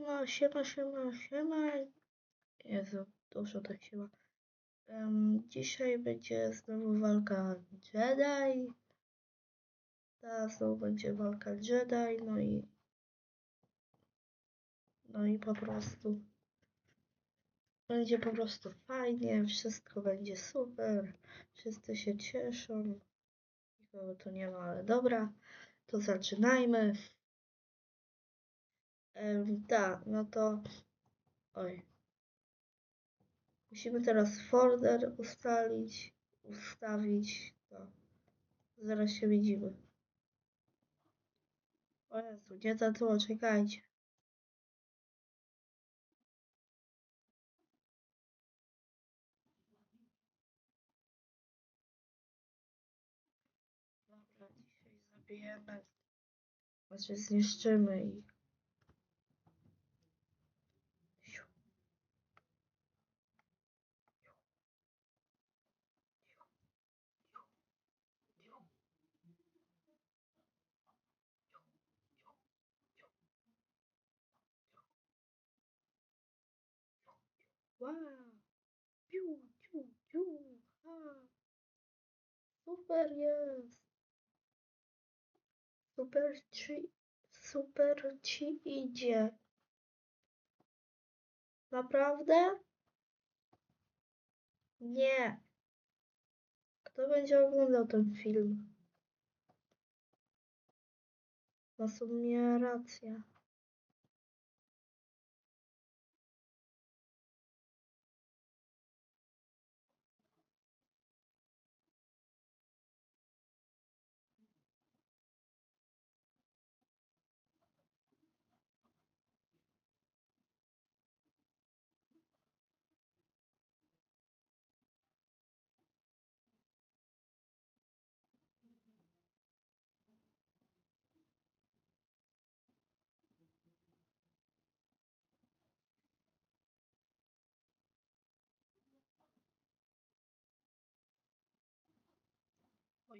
Siema, siema, siema, siema. Jezu, dużo tak siema. Em, dzisiaj będzie znowu walka Jedi. Teraz znowu będzie walka Jedi, no i no i po prostu będzie po prostu fajnie, wszystko będzie super, wszyscy się cieszą. Nikogo tu nie ma, ale dobra, to zaczynajmy. Em, tak, no to oj. Musimy teraz folder ustalić, ustawić. To zaraz się widzimy. O Jezu, nie za to, czekajcie. Dobra, dzisiaj zabijemy. Znaczy zniszczymy ich. Wow! Piu, piu, piu, ha! Super jest! Super ci, super ci idzie. Naprawdę? Nie. Kto będzie oglądał ten film? No sumie racja.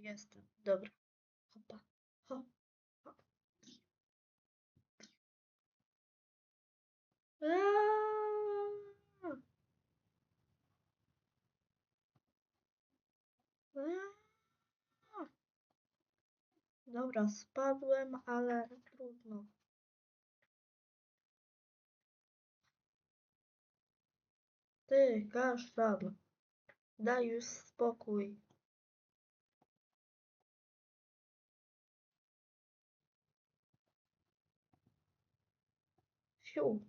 Jestem. Dobra. Hopa. Hop. hop. Dobra, spadłem, ale trudno. Ty, kasztan. Daj już spokój. Все.